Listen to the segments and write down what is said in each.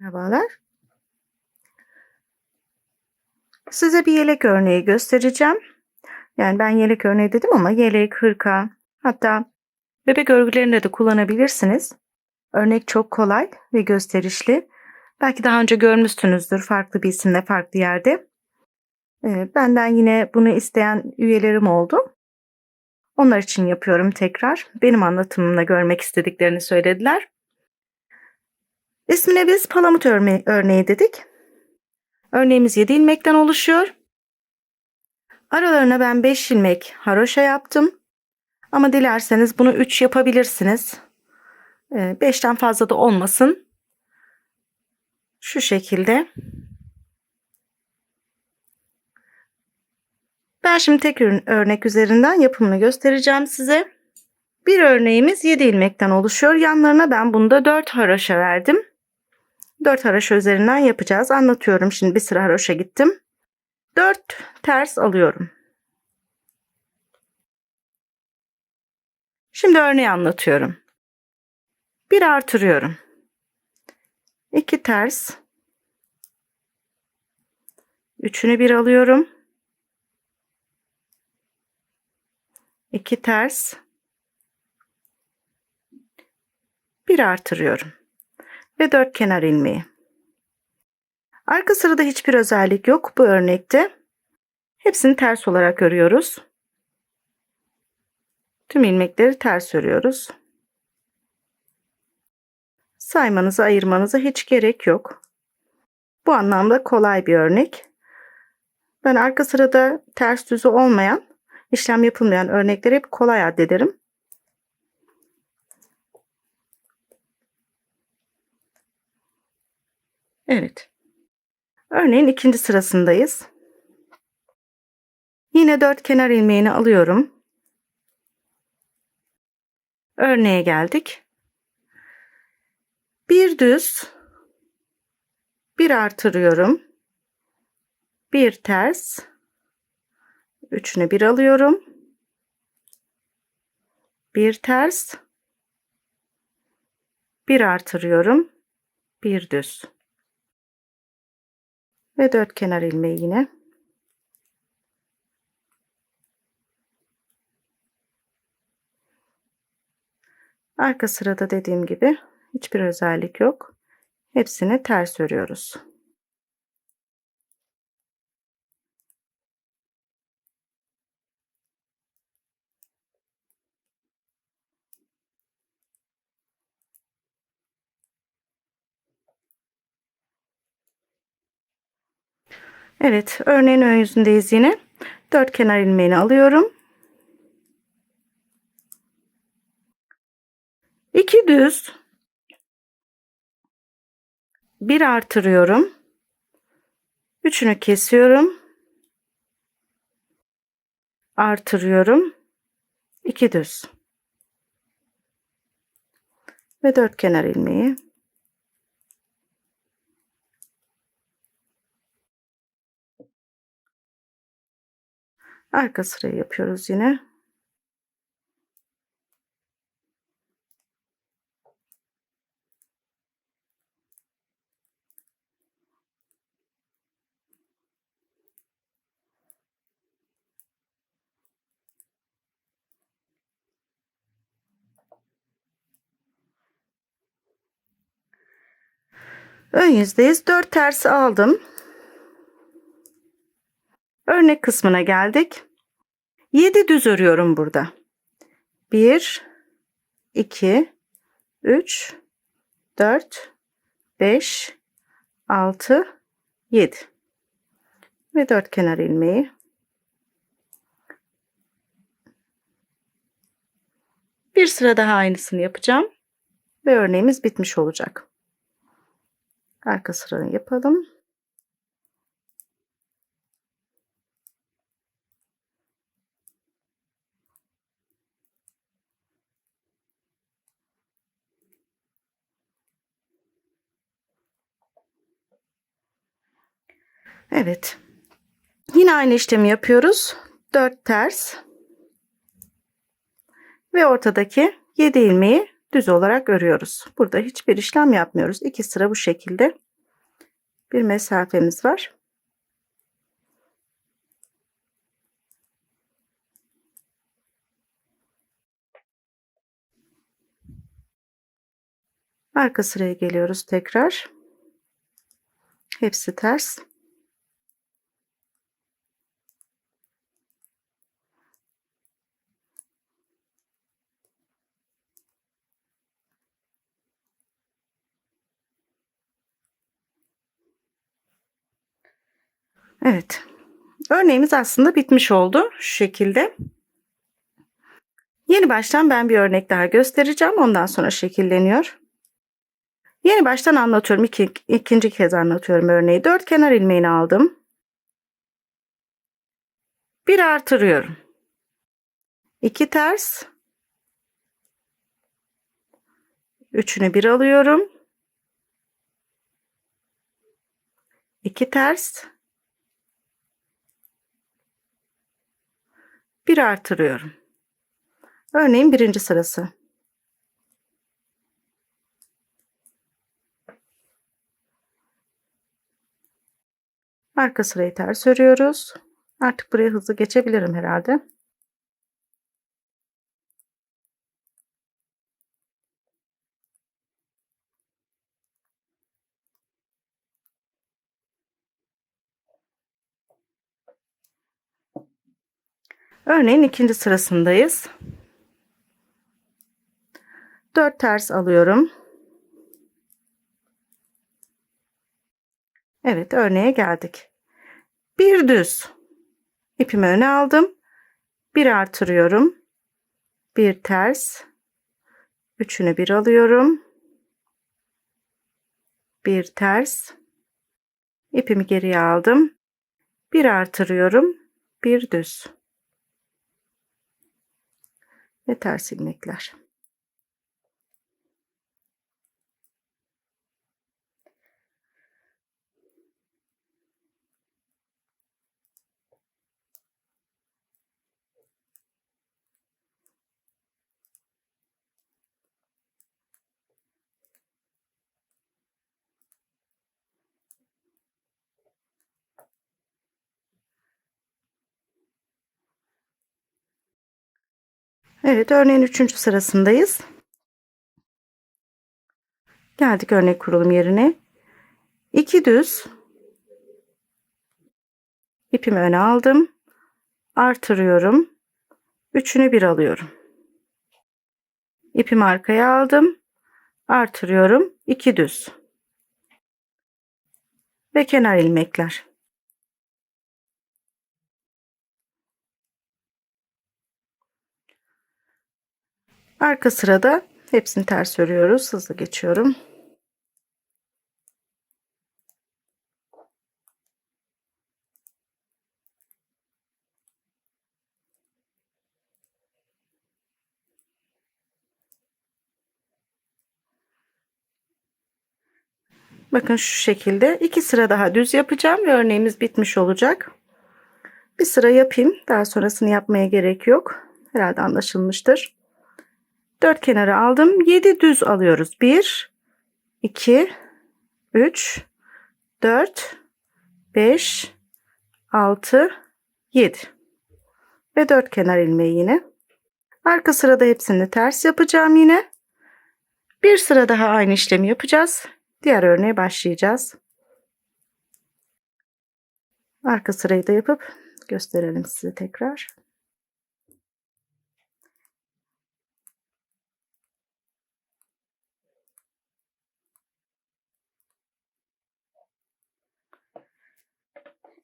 Merhabalar. Size bir yelek örneği göstereceğim. Yani ben yelek örneği dedim ama yelek, hırka, hatta bebek örgülerinde de kullanabilirsiniz. Örnek çok kolay ve gösterişli. Belki daha önce görmüşsünüzdür farklı bir isimle farklı yerde. Ee, Benden yine bunu isteyen üyelerim oldu. Onlar için yapıyorum tekrar. Benim anlatımımla görmek istediklerini söylediler. İsmine biz palamut örme- örneği dedik. Örneğimiz 7 ilmekten oluşuyor. Aralarına ben 5 ilmek haroşa yaptım. Ama dilerseniz bunu 3 yapabilirsiniz. 5'ten fazla da olmasın. Şu şekilde. Ben şimdi tek örnek üzerinden yapımını göstereceğim size. Bir örneğimiz 7 ilmekten oluşuyor. Yanlarına ben bunda 4 haroşa verdim. 4 haroşa üzerinden yapacağız. Anlatıyorum şimdi bir sıra haroşa gittim. 4 ters alıyorum. Şimdi örneği anlatıyorum. Bir artırıyorum. 2 ters. Üçünü bir alıyorum. 2 ters. Bir artırıyorum. Ve dört kenar ilmeği. Arka sırada hiçbir özellik yok bu örnekte. Hepsini ters olarak örüyoruz. Tüm ilmekleri ters örüyoruz. Saymanıza ayırmanıza hiç gerek yok. Bu anlamda kolay bir örnek. Ben arka sırada ters düzü olmayan, işlem yapılmayan örnekleri hep kolay addederim. Evet. Örneğin ikinci sırasındayız. Yine dört kenar ilmeğini alıyorum. Örneğe geldik. Bir düz, bir artırıyorum. Bir ters, üçünü bir alıyorum. Bir ters, bir artırıyorum. Bir düz ve dört kenar ilmeği yine. Arka sırada dediğim gibi hiçbir özellik yok. Hepsini ters örüyoruz. Evet, örneğin ön yüzündeyiz yine. Dört kenar ilmeğini alıyorum. İki düz. Bir artırıyorum. Üçünü kesiyorum. Artırıyorum. İki düz. Ve dört kenar ilmeği. Arka sırayı yapıyoruz yine. Ön yüzdeyiz. 4 tersi aldım. Örnek kısmına geldik. 7 düz örüyorum burada. 1 2 3 4 5 6 7 ve 4 kenar ilmeği. Bir sıra daha aynısını yapacağım ve örneğimiz bitmiş olacak. Arka sıranı yapalım. Evet. Yine aynı işlemi yapıyoruz. 4 ters ve ortadaki 7 ilmeği düz olarak örüyoruz. Burada hiçbir işlem yapmıyoruz. İki sıra bu şekilde bir mesafemiz var. Arka sıraya geliyoruz tekrar. Hepsi ters. Evet. Örneğimiz aslında bitmiş oldu. Şu şekilde. Yeni baştan ben bir örnek daha göstereceğim. Ondan sonra şekilleniyor. Yeni baştan anlatıyorum. İki, ikinci kez anlatıyorum örneği. Dört kenar ilmeğini aldım. Bir artırıyorum. İki ters. Üçünü bir alıyorum. İki ters. Bir artırıyorum. Örneğin birinci sırası. Arka sırayı ters örüyoruz. Artık buraya hızlı geçebilirim herhalde. Örneğin ikinci sırasındayız. 4 ters alıyorum. Evet örneğe geldik. Bir düz. İpimi öne aldım. Bir artırıyorum. Bir ters. Üçünü bir alıyorum. Bir ters. İpimi geriye aldım. Bir artırıyorum. Bir düz. Ve ters ilmekler. Evet örneğin üçüncü sırasındayız. Geldik örnek kurulum yerine. 2 düz. İpimi öne aldım. Artırıyorum. Üçünü bir alıyorum. İpimi arkaya aldım. Artırıyorum. 2 düz. Ve kenar ilmekler. Arka sırada hepsini ters örüyoruz. Hızlı geçiyorum. Bakın şu şekilde iki sıra daha düz yapacağım ve örneğimiz bitmiş olacak. Bir sıra yapayım. Daha sonrasını yapmaya gerek yok. Herhalde anlaşılmıştır. Dört kenarı aldım. 7 düz alıyoruz. 1 2 3 4 5 6 7 ve 4 kenar ilmeği yine. Arka sırada hepsini ters yapacağım yine. Bir sıra daha aynı işlemi yapacağız. Diğer örneğe başlayacağız. Arka sırayı da yapıp gösterelim size tekrar.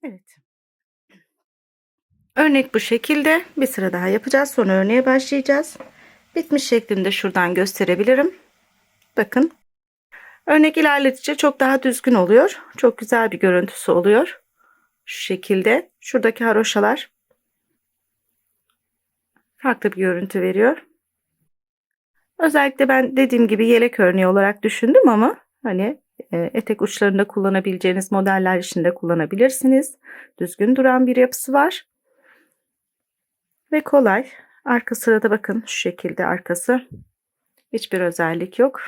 Evet. Örnek bu şekilde. Bir sıra daha yapacağız. Sonra örneğe başlayacağız. Bitmiş şeklinde şuradan gösterebilirim. Bakın. Örnek ilerledikçe çok daha düzgün oluyor. Çok güzel bir görüntüsü oluyor. Şu şekilde. Şuradaki haroşalar farklı bir görüntü veriyor. Özellikle ben dediğim gibi yelek örneği olarak düşündüm ama hani etek uçlarında kullanabileceğiniz modeller içinde kullanabilirsiniz. Düzgün duran bir yapısı var. Ve kolay. Arka sırada bakın şu şekilde arkası. Hiçbir özellik yok.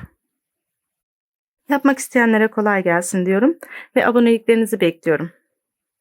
Yapmak isteyenlere kolay gelsin diyorum ve aboneliklerinizi bekliyorum.